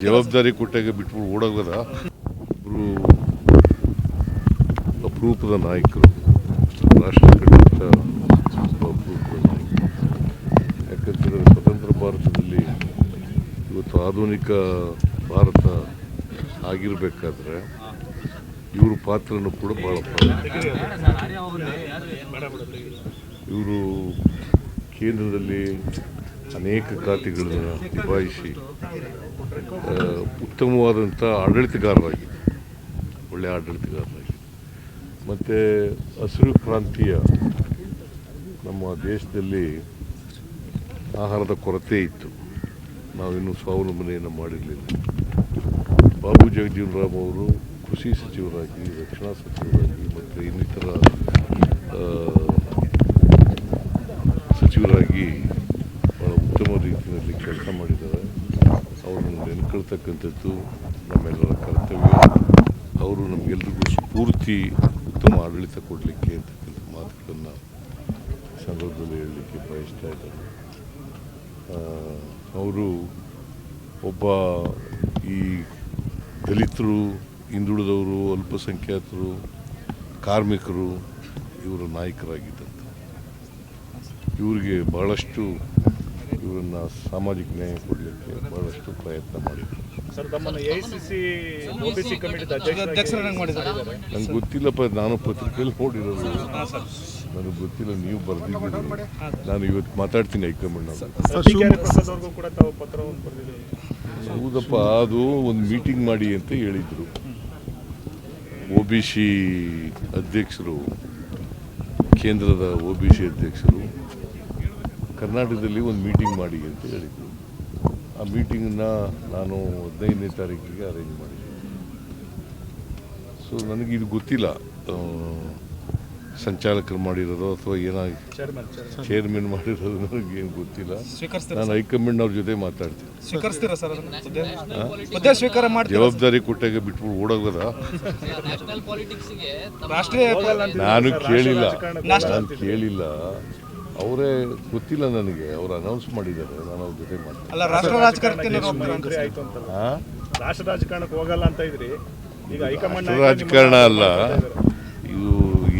ಜವಾಬ್ದಾರಿ ಕೊಟ್ಟಾಗ ಬಿಟ್ಬಿಟ್ಟು ಓಡೋಗದ? ಇಬ್ಬರು ಅಪರೂಪದ ನಾಯಕರು. ರಾಷ್ಟ್ರ ಕಟ್ಟಿದ ಅಪರೂಪದ ನಾಯಕರು. ಯಾಕಂತಂದರೆ ಸ್ವತಂತ್ರ ಭಾರತದಲ್ಲಿ ಇವತ್ತು ಆಧುನಿಕ ಭಾರತ ಆಗಿರಬೇಕಾದ್ರೆ ಇವ್ರ ಪಾತ್ರನೂ ಕೂಡ ಭಾಳ ಇವರು ಕೇಂದ್ರದಲ್ಲಿ ಅನೇಕ ಖಾತೆಗಳನ್ನು ನಿಭಾಯಿಸಿ ಉತ್ತಮವಾದಂಥ ಆಡಳಿತಗಾರರಾಗಿ ಒಳ್ಳೆಯ ಆಡಳಿತಗಾರರಾಗಿ ಮತ್ತು ಹಸಿರು ಕ್ರಾಂತಿಯ ನಮ್ಮ ದೇಶದಲ್ಲಿ ಆಹಾರದ ಕೊರತೆ ಇತ್ತು. ನಾವಿನ್ನೂ ಸ್ವಾವಲಂಬನೆಯನ್ನು ಮಾಡಿರಲಿಲ್ಲ. ಬಾಬು ಜಗಜೀವನ್ ರಾಮ್ ಅವರು ಕೃಷಿ ಸಚಿವರಾಗಿ, ರಕ್ಷಣಾ ಸಚಿವರಾಗಿ, ಮತ್ತು ಇನ್ನಿತರ ಸಚಿವರಾಗಿ ಉತ್ತಮ ರೀತಿಯಲ್ಲಿ ಕೆಲಸ ಮಾಡಿದ್ದಾರೆ. ಅವರನ್ನು ನೆನ್ಕೊಳ್ತಕ್ಕಂಥದ್ದು ನಮ್ಮೆಲ್ಲರ ಕರ್ತವ್ಯ. ಅವರು ನಮಗೆಲ್ರಿಗೂ ಸ್ಫೂರ್ತಿ ಉತ್ತಮ ಆಡಳಿತ ಕೊಡಲಿಕ್ಕೆ ಅಂತಕ್ಕಂಥ ಮಾತುಗಳನ್ನು ಸಂದರ್ಭದಲ್ಲಿ ಹೇಳಲಿಕ್ಕೆ ಬಯಸ್ತಾ ಇದ್ದಾರೆ. ಅವರು ಒಬ್ಬ ಈ ದಲಿತರು, ಹಿಂದುಳಿದವರು, ಅಲ್ಪಸಂಖ್ಯಾತರು, ಕಾರ್ಮಿಕರು, ಇವರು ನಾಯಕರಾಗಿದ್ದಂಥ ಇವರಿಗೆ ಭಾಳಷ್ಟು ಇವರನ್ನು ಸಾಮಾಜಿಕ ನ್ಯಾಯ ಕೊಡಲಿಕ್ಕೆ ಬಹಳಷ್ಟು ಪ್ರಯತ್ನ ಮಾಡಿದರು ಸರ್ ತಮ್ಮನ್ನು ಎಐಸಿಸಿ ಒಬಿಸಿ ಕಮಿಟಿ ಅಧ್ಯಕ್ಷರನ್ನಾಗಿ ಮಾಡಿದ್ದಾರೆ ನಂಗೆ ಗೊತ್ತಿಲ್ಲಪ್ಪ ನಾನು ಪತ್ರಿಕೆಯಲ್ಲಿ ನೋಡಿರೋದು ನನಗೆ ಗೊತ್ತಿಲ್ಲ ನೀವು ಬರೆದಿದ್ದೀರಿ ನಾನು ಇವತ್ತು ಮಾತಾಡ್ತೀನಿ ಹೈಕಮಾಂಡ್ ಹೌದಪ್ಪ ಅದು ಒಂದು ಮೀಟಿಂಗ್ ಮಾಡಿ ಅಂತ ಹೇಳಿದರು ಒ ಬಿ ಸಿ ಅಧ್ಯಕ್ಷರು ಕೇಂದ್ರದ ಒ ಬಿ ಸಿ ಅಧ್ಯಕ್ಷರು ಕರ್ನಾಟಕದಲ್ಲಿ ಒಂದು ಮೀಟಿಂಗ್ ಮಾಡಿ ಅಂತ ಹೇಳಿದರು. ಆ ಮೀಟಿಂಗನ್ನ ನಾನು ಹದಿನೈದನೇ ತಾರೀಕಿಗೆ ಅರೇಂಜ್ ಮಾಡಿದ್ದೆ ಸೊ ನನಗೆ ಇದು ಗೊತ್ತಿಲ್ಲ ಸಂಚಾಲಕರು ಮಾಡಿರೋದು ಅಥವಾ ಏನಾಗಿ ಚೇರ್ಮನ್ ಮಾಡಿರೋದು ನನಗೆ ಏನು ಗೊತ್ತಿಲ್ಲ. ಸ್ವೀಕರಿಸ್ತೀರಾ ನಾನು ಹೈಕಮಾಂಡ್ ಅವ್ರ ಜೊತೆ ಮಾತಾಡ್ತೀನಿ. ಸ್ವೀಕರಿಸ್ತೀರಾ ಸರ್ ಅದನ್ನ? ಹುದ್ದೆ ಹುದ್ದೆ ಸ್ವೀಕಾರ ಜವಾಬ್ದಾರಿ ಕೊಟ್ಟಾಗ ಬಿಟ್ಬಿಟ್ಟು ಓಡೋಗದ? ನ್ಯಾಷನಲ್ ಪಾಲಿಟಿಕ್ಸ್ಗೆ ರಾಷ್ಟ್ರೀಯ ನಾನು ಕೇಳಿಲ್ಲ. ನಾನು ಕೇಳಿಲ್ಲ. ಅವರೇ ಗೊತ್ತಿಲ್ಲ ನನಗೆ ಅವರು ಅನೌನ್ಸ್ ಮಾಡಿದ್ದಾರೆ ನಾನು ಅವ್ರ ಜೊತೆ ಅಲ್ಲ ರಾಷ್ಟ್ರ ರಾಜಕಾರಣಕ್ಕೆ? ರಾಷ್ಟ್ರ ಹೋಗಲ್ಲ ಅಂತ ಇದ್ರಿ ಈಗ ಹೈಕಮಾಂಡ್ ರಾಜಕಾರಣ ಅಲ್ಲ. ಇದು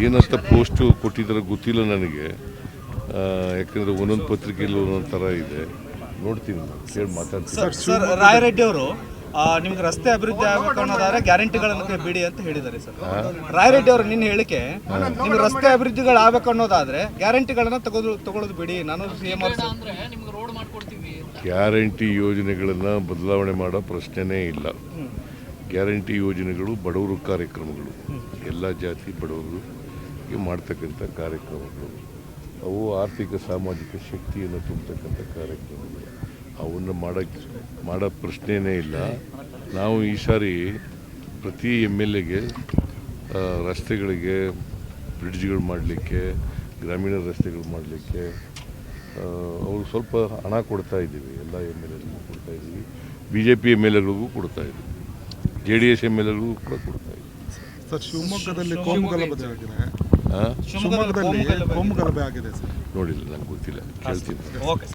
ಏನಂತ ಪೋಸ್ಟು ಕೊಟ್ಟಿದ್ದಾರೆ ಗೊತ್ತಿಲ್ಲ ನನಗೆ. ಯಾಕಂದರೆ ಯಾಕಂದ್ರೆ ಒಂದೊಂದು ಪತ್ರಿಕೆಯಲ್ಲಿ ಒಂದೊಂದು ಥರ ಇದೆ. ನೋಡ್ತೀನಿ ನಾನು ಕೇಳಿ ಮಾತಾಡ್ತೀನಿ. ರಾಯರೆಡ್ಡಿ ಅವರು ನಿಮ್ಗೆ ರಸ್ತೆ ಅಭಿವೃದ್ಧಿ ಆಗಬೇಕು ಅನ್ನೋದಾದ್ರೆ ಗ್ಯಾರಂಟಿಗಳನ್ನು ಬಿಡಿ ಅಂತ ಹೇಳಿದ್ದಾರೆ ಸರ್. ರಾಯರೆಡ್ಡಿ ಅವರು ನಿನ್ನ ಹೇಳಿಕೆ ನಿಮ್ಗೆ ರಸ್ತೆ ಅಭಿವೃದ್ಧಿಗಳು ಆಗಬೇಕು ಅನ್ನೋದಾದ್ರೆ ಗ್ಯಾರಂಟಿಗಳನ್ನ ತಗೋದು ತಗೊಳ್ಳೋದು ಬಿಡಿ. ನಾನು ಸಿ ಎಂ ಗ್ಯಾರಂಟಿ ಯೋಜನೆಗಳನ್ನು ಬದಲಾವಣೆ ಮಾಡೋ ಪ್ರಶ್ನೆನೇ ಇಲ್ಲ. ಗ್ಯಾರಂಟಿ ಯೋಜನೆಗಳು ಬಡವರು ಕಾರ್ಯಕ್ರಮಗಳು. ಎಲ್ಲ ಜಾತಿ ಬಡವರಿಗೆ ಮಾಡ್ತಕ್ಕಂಥ ಕಾರ್ಯಕ್ರಮಗಳು. ಅವು ಆರ್ಥಿಕ ಸಾಮಾಜಿಕ ಶಕ್ತಿಯನ್ನು ತುಂಬತಕ್ಕಂಥ ಕಾರ್ಯಕ್ರಮಗಳು. ಅವನ್ನು ಮಾಡೋಕ್ಕೆ ಮಾಡೋ ಪ್ರಶ್ನೆಯೇ ಇಲ್ಲ. ನಾವು ಈ ಸಾರಿ ಪ್ರತಿ ಎಂ ಎಲ್ ಎಗೆ ರಸ್ತೆಗಳಿಗೆ ಬ್ರಿಡ್ಜ್ಗಳು ಮಾಡಲಿಕ್ಕೆ ಗ್ರಾಮೀಣ ರಸ್ತೆಗಳು ಮಾಡಲಿಕ್ಕೆ ಅವರು ಸ್ವಲ್ಪ ಹಣ ಕೊಡ್ತಾ ಇದ್ದೀವಿ. ಎಲ್ಲ ಎಂ ಎಲ್ ಎಗಳಿಗೂ ಕೊಡ್ತಾ ಇದ್ದೀವಿ. B J P M L ಎಗಳಿಗೂ ಕೊಡ್ತಾ ಇದ್ದೀವಿ. J D S M L ಎಗಳಿಗೂ ಕೂಡ ಕೊಡ್ತಾ ಇದ್ದೀವಿ. ಸರ್ ಶಿವಮೊಗ್ಗದಲ್ಲಿ ಶಿವಮೊಗ್ಗದಲ್ಲಿ ಕೋಮು ಆಗಿದೆ ಸರ್. ನೋಡಿಲ್ಲ ನಂಗೆ ಗೊತ್ತಿಲ್ಲ. ಕೇಳ್ತೀನಿ. ಓಕೆ